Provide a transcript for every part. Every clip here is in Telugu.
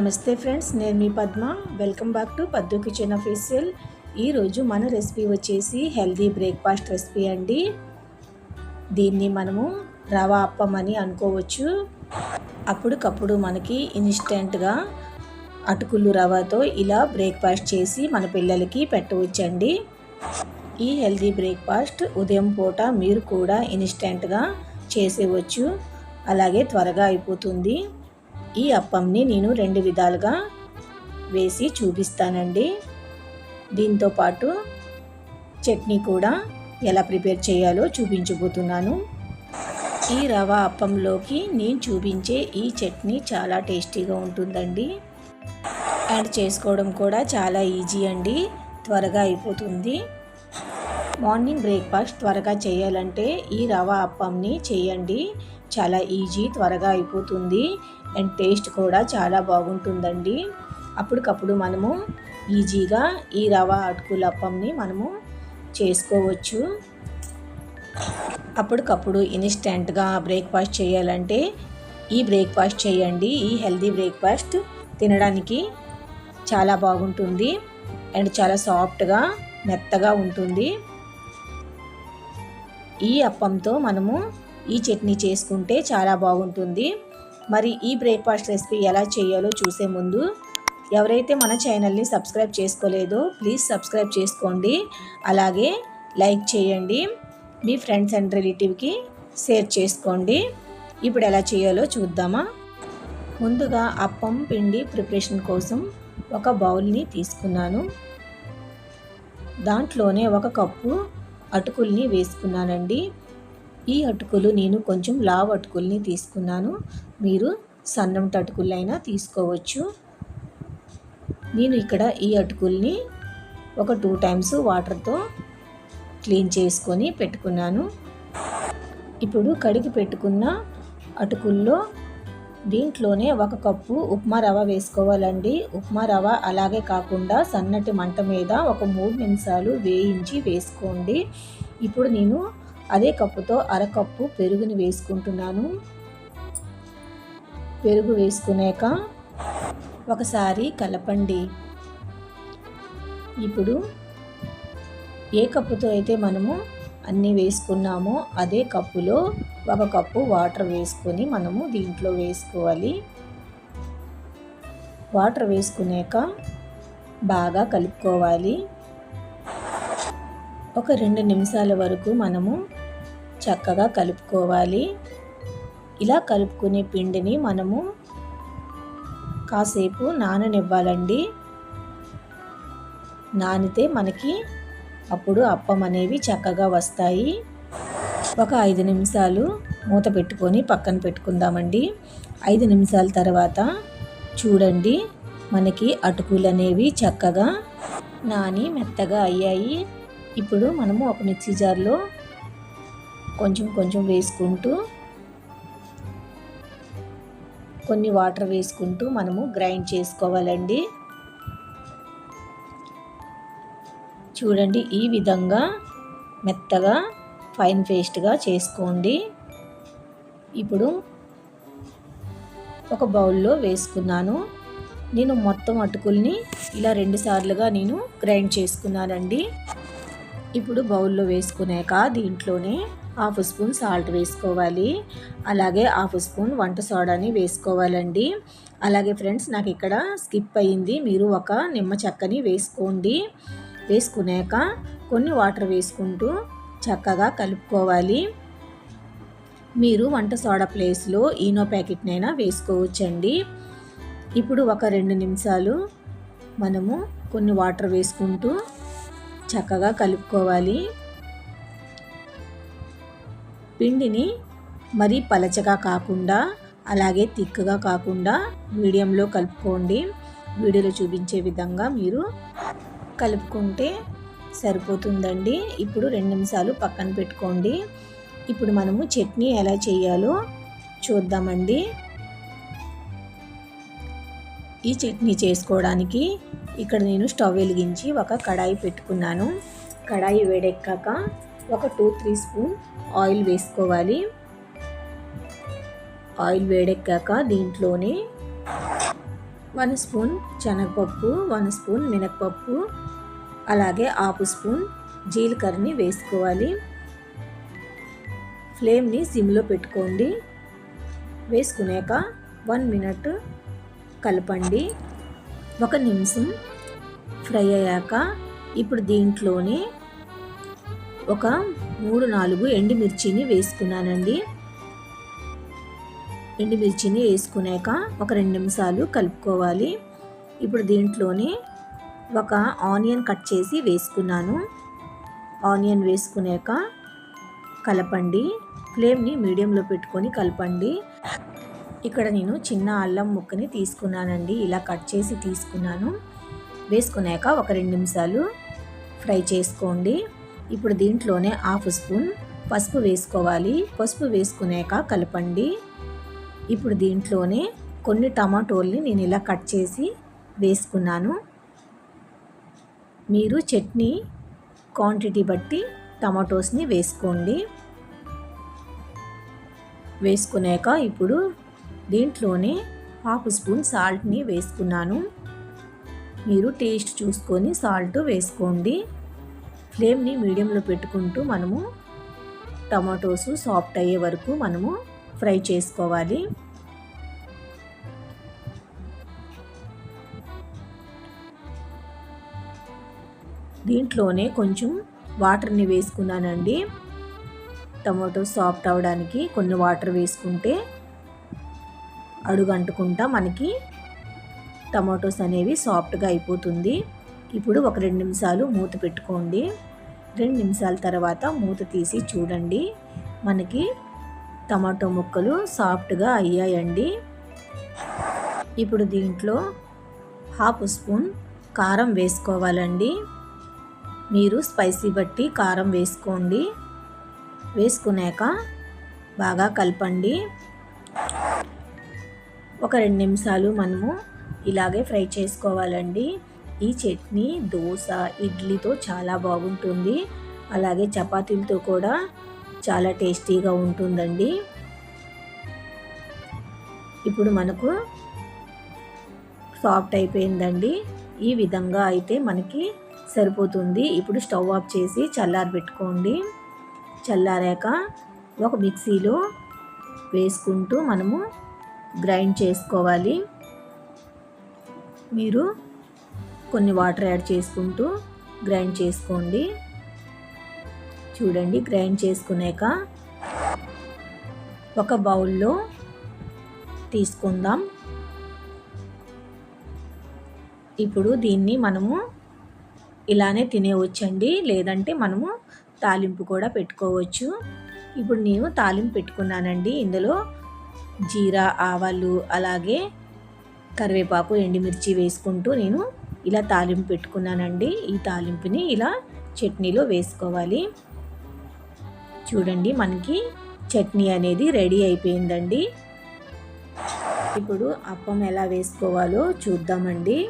నమస్తే ఫ్రెండ్స్ నేను మీ Padma. Welcome back to Paddu kitchen official. ఈరోజు మన రెసిపీ వచ్చేసి హెల్దీ బ్రేక్ఫాస్ట్ రెసిపీ అండి. దీన్ని మనము రవ అప్పం అని అనుకోవచ్చు. అప్పటికప్పుడు మనకి ఇన్స్టెంట్గా అటుకులు రవతో ఇలా బ్రేక్ఫాస్ట్ చేసి మన పిల్లలకి పెట్టవచ్చండి. ఈ హెల్దీ బ్రేక్ఫాస్ట్ ఉదయం పూట మీరు కూడా ఇన్స్టెంట్గా చేసేవచ్చు. అలాగే త్వరగా అయిపోతుంది. ఈ అప్పంని నేను రెండు విధాలుగా వేసి చూపిస్తానండి. దీంతో పాటు చట్నీ కూడా ఎలా ప్రిపేర్ చేయాలో చూపించబోతున్నాను. ఈ రవ అప్పంలోకి నేను చూపించే ఈ చట్నీ చాలా టేస్టీగా ఉంటుందండి. యాడ్ చేసుకోవడం కూడా చాలా ఈజీ అండి త్వరగా అయిపోతుంది. మార్నింగ్ బ్రేక్ఫాస్ట్ త్వరగా చేయాలంటే ఈ రవ అప్పంని చేయండి చాలా ఈజీ త్వరగా అయిపోతుంది. అండ్ టేస్ట్ కూడా చాలా బాగుంటుందండి. అప్పటికప్పుడు మనము ఈజీగా ఈ రవ అటుకుల అప్పంని మనము చేసుకోవచ్చు. అప్పటికప్పుడు ఇన్స్టెంట్గా బ్రేక్ఫాస్ట్ చేయాలంటే ఈ బ్రేక్ఫాస్ట్ చేయండి. ఈ హెల్దీ బ్రేక్ఫాస్ట్ తినడానికి చాలా బాగుంటుంది అండ్ చాలా సాఫ్ట్గా మెత్తగా ఉంటుంది. ఈ అప్పంతో మనము ఈ చట్నీ చేసుకుంటే చాలా బాగుంటుంది. మరి ఈ బ్రేక్ఫాస్ట్ రెసిపీ ఎలా చేయాలో చూసే ముందు ఎవరైతే మన ఛానల్ని సబ్స్క్రైబ్ చేసుకోలేదో ప్లీజ్ సబ్స్క్రైబ్ చేసుకోండి. అలాగే లైక్ చేయండి. మీ ఫ్రెండ్స్ అండ్ రిలేటివ్కి షేర్ చేసుకోండి. ఇప్పుడు ఎలా చేయాలో చూద్దామా? ముందుగా అప్పం పిండి ప్రిపరేషన్ కోసం ఒక బౌల్ని తీసుకున్నాను. దాంట్లోనే ఒక కప్పు అటుకుల్ని వేసుకున్నానండి. ఈ అటుకులు నేను కొంచెం లావ్ అటుకుల్ని తీసుకున్నాను. మీరు సన్నం అటుకులైనా తీసుకోవచ్చు. నేను ఇక్కడ ఈ అటుకుల్ని ఒక టూ టైమ్స్ వాటర్తో క్లీన్ చేసుకొని పెట్టుకున్నాను. ఇప్పుడు కడిగి పెట్టుకున్న అటుకుల్లో దీంట్లోనే ఒక కప్పు ఉప్మా రవ వేసుకోవాలండి. ఉప్మా రవ అలాగే కాకుండా సన్నటి మంట మీద ఒక మూడు నిమిషాలు వేయించి వేసుకోండి. ఇప్పుడు నేను అదే కప్పుతో అరకప్పు పెరుగుని వేసుకుంటున్నాను. పెరుగు వేసుకున్నాక ఒకసారి కలపండి. ఇప్పుడు ఏ కప్పుతో అయితే మనము అన్నీ వేసుకున్నామో అదే కప్పులో ఒక కప్పు వాటర్ వేసుకొని మనము దీంట్లో వేసుకోవాలి. వాటర్ వేసుకున్నాక బాగా కలుపుకోవాలి. ఒక రెండు నిమిషాల వరకు మనము చక్కగా కలుపుకోవాలి. ఇలా కలుపుకునే పిండిని మనము కాసేపు నాననివ్వాలండి. నానితే మనకి అప్పుడు అప్పం అనేవి చక్కగా వస్తాయి. ఒక ఐదు నిమిషాలు మూత పెట్టుకొని పక్కన పెట్టుకుందామండి. ఐదు నిమిషాల తర్వాత చూడండి మనకి అటుకులు అనేవి చక్కగా నాని మెత్తగా అయ్యాయి. ఇప్పుడు మనము ఒక మిక్సీ జార్లో కొంచెం కొంచెం వేసుకుంటూ కొన్ని వాటర్ వేసుకుంటూ మనము గ్రైండ్ చేసుకోవాలండి. చూడండి ఈ విధంగా మెత్తగా ఫైన్ పేస్ట్గా చేసుకోండి. ఇప్పుడు ఒక బౌల్లో వేసుకున్నాను. నేను మొత్తం అటుకుల్ని ఇలా రెండు సార్లుగా నేను గ్రైండ్ చేసుకున్నానండి. ఇప్పుడు బౌల్లో వేసుకున్నాక దీంట్లోనే హాఫ్ స్పూన్ సాల్ట్ వేసుకోవాలి. అలాగే హాఫ్ స్పూన్ వంట సోడాని వేసుకోవాలండి. అలాగే ఫ్రెండ్స్ నాకు ఇక్కడ స్కిప్ అయ్యింది. మీరు ఒక నిమ్మ చెక్కని వేసుకోండి. వేసుకున్నాక కొన్ని వాటర్ వేసుకుంటూ చక్కగా కలుపుకోవాలి. మీరు వంట సోడా ప్లేస్లో ఈనో ప్యాకెట్నైనా వేసుకోవచ్చండి. ఇప్పుడు ఒక రెండు నిమిషాలు మనము కొన్ని వాటర్ వేసుకుంటూ చక్కగా కలుపుకోవాలి. పిండిని మరీ పలచగా కాకుండా అలాగే తిక్కగా కాకుండా మీడియంలో కలుపుకోండి. వీడియోలో చూపించే విధంగా మీరు కలుపుకుంటే సరిపోతుందండి. ఇప్పుడు రెండు నిమిషాలు పక్కన పెట్టుకోండి. ఇప్పుడు మనము చట్నీ ఎలా చేయాలో చూద్దామండి. ఈ చట్నీ చేసుకోవడానికి ఇక్కడ నేను స్టవ్ వెలిగించి ఒక కడాయి పెట్టుకున్నాను. కడాయి వేడెక్కాక ఒక టూ త్రీ స్పూన్ ఆయిల్ వేసుకోవాలి. ఆయిల్ వేడెక్కాక దీంట్లోనే వన్ స్పూన్ శనగపప్పు వన్ స్పూన్ మినపప్పు అలాగే హాఫ్ స్పూన్ జీలకర్రని వేసుకోవాలి. ఫ్లేమ్ని సిమ్లో పెట్టుకోండి. వేసుకున్నాక వన్ మినిట్ కలపండి. ఒక నిమిషం ఫ్రై అయ్యాక ఇప్పుడు దీంట్లోనే ఒక మూడు నాలుగు ఎండుమిర్చిని వేసుకున్నానండి. ఎండుమిర్చిని వేసుకున్నాక ఒక రెండు నిమిషాలు కలుపుకోవాలి. ఇప్పుడు దీంట్లోనే ఒక ఆనియన్ కట్ చేసి వేసుకున్నాను. ఆనియన్ వేసుకున్నాక కలపండి. ఫ్లేమ్ని మీడియంలో పెట్టుకొని కలపండి. ఇక్కడ నేను చిన్న అల్లం ముక్కని తీసుకున్నానండి. ఇలా కట్ చేసి తీసుకున్నాను. వేసుకున్నాక ఒక రెండు నిమిషాలు ఫ్రై చేసుకోండి. ఇప్పుడు దీంట్లోనే హాఫ్ స్పూన్ పసుపు వేసుకోవాలి. పసుపు వేసుకున్నాక కలపండి. ఇప్పుడు దీంట్లోనే కొన్ని టమాటోల్ని నేను ఇలా కట్ చేసి వేసుకున్నాను. మీరు చట్నీ క్వాంటిటీ బట్టి టమాటోస్ని వేసుకోండి. వేసుకున్నాక ఇప్పుడు దీంట్లోనే హాఫ్ స్పూన్ సాల్ట్ని వేసుకున్నాను. మీరు టేస్ట్ చూసుకొని సాల్ట్ వేసుకోండి. ఫ్లేమ్ని మీడియంలో పెట్టుకుంటూ మనము టమాటోస్ సాఫ్ట్ అయ్యే వరకు మనము ఫ్రై చేసుకోవాలి. దీంట్లోనే కొంచెం వాటర్ని వేసుకున్నానండి. టమాటో సాఫ్ట్ అవ్వడానికి కొన్ని వాటర్ వేసుకుంటే అడుగంటుకుంటా మనకి టమాటోస్ అనేవి సాఫ్ట్గా అయిపోతుంది. ఇప్పుడు ఒక రెండు నిమిషాలు మూత పెట్టుకోండి. రెండు నిమిషాల తర్వాత మూత తీసి చూడండి. మనకి టమాటో ముక్కలు సాఫ్ట్గా అయ్యాయండి. ఇప్పుడు దీంట్లో హాఫ్ స్పూన్ కారం వేసుకోవాలండి. మీరు స్పైసీ బట్టి కారం వేసుకోండి. వేసుకున్నాక బాగా కలపండి. ఒక రెండు నిమిషాలు మనము ఇలాగే ఫ్రై చేసుకోవాలండి. ఈ చట్నీ దోశ ఇడ్లీతో చాలా బాగుంటుంది. అలాగే చపాతీలతో కూడా చాలా టేస్టీగా ఉంటుందండి. ఇప్పుడు మనకు సాఫ్ట్ అయిపోయిందండి. ఈ విధంగా అయితే మనకి సరిపోతుంది. ఇప్పుడు స్టవ్ ఆఫ్ చేసి చల్లారి పెట్టుకోండి. చల్లారాక ఒక మిక్సీలో వేసుకుంటూ మనము గ్రైండ్ చేసుకోవాలి. మీరు కొన్ని వాటర్ యాడ్ చేసుకుంటూ గ్రైండ్ చేసుకోండి. చూడండి గ్రైండ్ చేసుకున్నాక ఒక బౌల్లో తీసుకుందాం. ఇప్పుడు దీన్ని మనము ఇలానే తినేవచ్చండి లేదంటే మనము తాలింపు కూడా పెట్టుకోవచ్చు. ఇప్పుడు నేను తాలింపు పెట్టుకున్నానండి ఇందులో జీరా ఆవాలు అలాగే కరివేపాకు ఎండుమిర్చి వేసుకుంటూ నేను ఇలా తాలింపు పెట్టుకున్నానండి. ఈ తాలింపుని ఇలా చట్నీలో వేసుకోవాలి. చూడండి మనకి చట్నీ అనేది రెడీ అయిపోయిందండి. ఇప్పుడు అప్పం ఎలా వేసుకోవాలో చూద్దామండి.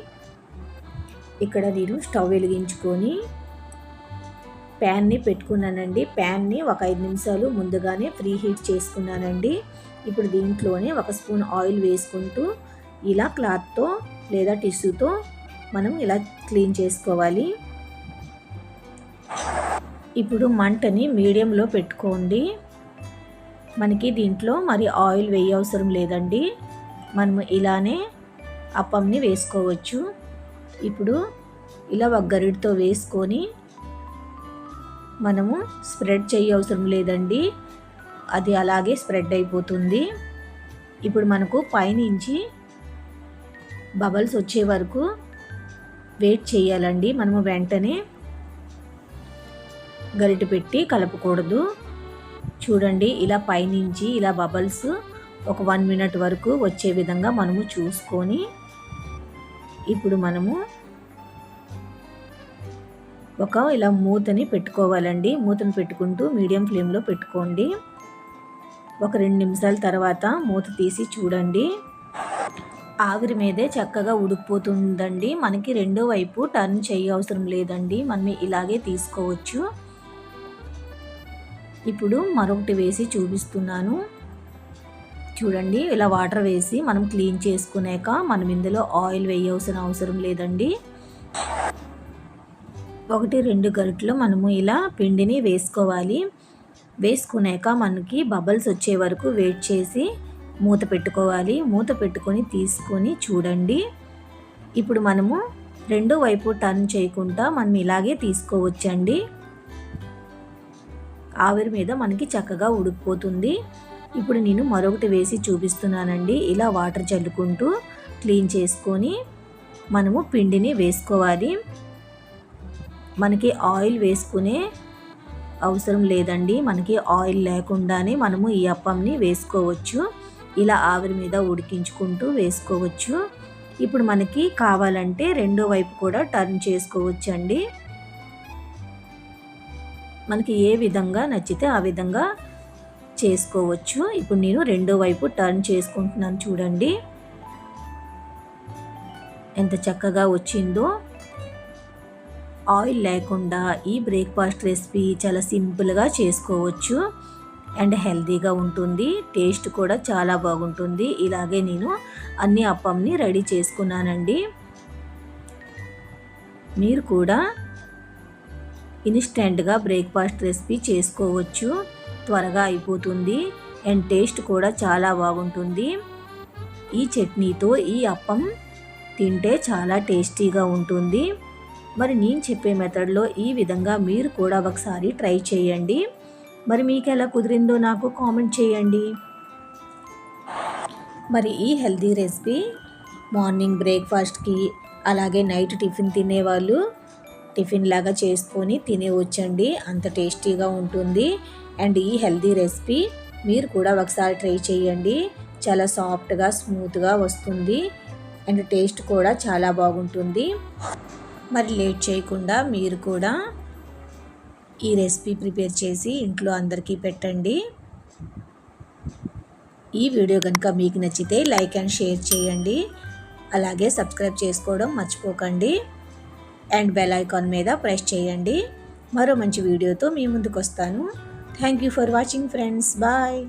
ఇక్కడ నేను స్టవ్ వెలిగించుకొని ప్యాన్ని పెట్టుకున్నానండి. ప్యాన్ని ఒక ఐదు నిమిషాలు ముందుగానే ఫ్రీ హీట్ చేసుకున్నానండి. ఇప్పుడు దీంట్లోనే ఒక స్పూన్ ఆయిల్ వేసుకుంటూ ఇలా క్లాత్తో లేదా టిష్యూతో మనం ఇలా క్లీన్ చేసుకోవాలి. ఇప్పుడు మంటని మీడియంలో పెట్టుకోండి. మనకి దీంట్లో మరి ఆయిల్ వేయ అవసరం లేదండి. మనము ఇలానే అప్పంని వేసుకోవచ్చు. ఇప్పుడు ఇలా ఒక గరిటితో వేసుకొని మనము స్ప్రెడ్ చేయవసరం లేదండి. అది అలాగే స్ప్రెడ్ అయిపోతుంది. ఇప్పుడు మనకు పైనుంచి బబల్స్ వచ్చే వరకు వెయిట్ చేయాలండి. మనము వెంటనే గరిటె పెట్టి కలపకూడదు. చూడండి ఇలా పైనుంచి ఇలా బబల్స్ ఒక వన్ మినిట్ వరకు వచ్చే విధంగా మనము చూసుకొని ఇప్పుడు మనము ఒక ఇలా మూతని పెట్టుకోవాలండి. మూతని పెట్టుకుంటూ మీడియం ఫ్లేమ్లో పెట్టుకోండి. ఒక రెండు నిమిషాల తర్వాత మూత తీసి చూడండి. ఆవిరి మీదే చక్కగా ఉడికిపోతుందండి. మనకి రెండో వైపు టర్న్ చేయ అవసరం లేదండి. మనం ఇలాగే తీసుకోవచ్చు. ఇప్పుడు మరొకటి వేసి చూపిస్తున్నాను. చూడండి ఇలా వాటర్ వేసి మనం క్లీన్ చేసుకునేక మనం ఇందులో ఆయిల్ వేయవలసిన అవసరం లేదండి. ఒకటి రెండు గరిటలు మనము ఇలా పిండిని వేసుకోవాలి. వేసుకున్నాక మనకి బబల్స్ వచ్చే వరకు వెయిట్ చేసి మూత పెట్టుకోవాలి. మూత పెట్టుకొని తీసుకొని చూడండి. ఇప్పుడు మనము రెండో వైపు టర్న్ చేయకుండా మనం ఇలాగే తీసుకోవచ్చండి. ఆవిరి మీద మనకి చక్కగా ఉడికిపోతుంది. ఇప్పుడు నేను మరొకటి వేసి చూపిస్తున్నానండి. ఇలా వాటర్ చల్లుకుంటూ క్లీన్ చేసుకొని మనము పిండిని వేసుకోవాలి. మనకి ఆయిల్ వేసుకునే అవసరం లేదండి. మనకి ఆయిల్ లేకుండానే మనము ఈ అప్పంని వేసుకోవచ్చు. ఇలా ఆవిరి మీద ఉడికించుకుంటూ వేసుకోవచ్చు. ఇప్పుడు మనకి కావాలంటే రెండో వైపు కూడా టర్న్ చేసుకోవచ్చండి. మనకి ఏ విధంగా నచ్చితే ఆ విధంగా చేసుకోవచ్చు. ఇప్పుడు నేను రెండో వైపు టర్న్ చేసుకుంటున్నాను చూడండి. ఎంత చక్కగా వచ్చిందో. ఆయిల్ లేకుండా ఈ బ్రేక్ఫాస్ట్ రెసిపీ చాలా సింపుల్గా చేసుకోవచ్చు. అండ్ హెల్తీగా ఉంటుంది. టేస్ట్ కూడా చాలా బాగుంటుంది. ఇలాగే నేను అన్ని అప్పంని రెడీ చేసుకున్నానండి. మీరు కూడా ఇన్స్టెంట్గా బ్రేక్ఫాస్ట్ రెసిపీ చేసుకోవచ్చు. త్వరగా అయిపోతుంది. అండ్ టేస్ట్ కూడా చాలా బాగుంటుంది. ఈ చట్నీతో ఈ అప్పం తింటే చాలా టేస్టీగా ఉంటుంది. మరి నేను చెప్పే మెథడ్లో ఈ విధంగా మీరు కూడా ఒకసారి ట్రై చేయండి. మరి మీకు ఎలా కుదిరిందో నాకు కామెంట్ చేయండి. మరి ఈ హెల్దీ రెసిపీ మార్నింగ్ బ్రేక్ఫాస్ట్కి అలాగే నైట్ టిఫిన్ తినేవాళ్ళు టిఫిన్ లాగా చేసుకొని తినేవచ్చండి. అంత టేస్టీగా ఉంటుంది. అండ్ ఈ హెల్దీ రెసిపీ మీరు కూడా ఒకసారి ట్రై చేయండి. చాలా సాఫ్ట్గా స్మూత్గా వస్తుంది. అండ్ టేస్ట్ కూడా చాలా బాగుంటుంది. మరి లేట్ చేయకుండా మీరు కూడా ఈ రెసిపీ ప్రిపేర్ చేసి ఇంట్లో అందరికీ పెట్టండి. ఈ వీడియో కనుక మీకు నచ్చితే లైక్ అండ్ షేర్ చేయండి. అలాగే సబ్స్క్రైబ్ చేసుకోవడం మర్చిపోకండి. అండ్ బెల్ ఐకాన్ మీద ప్రెస్ చేయండి. మరో మంచి వీడియోతో మీ ముందుకు వస్తాను. Thank you for watching friends. Bye.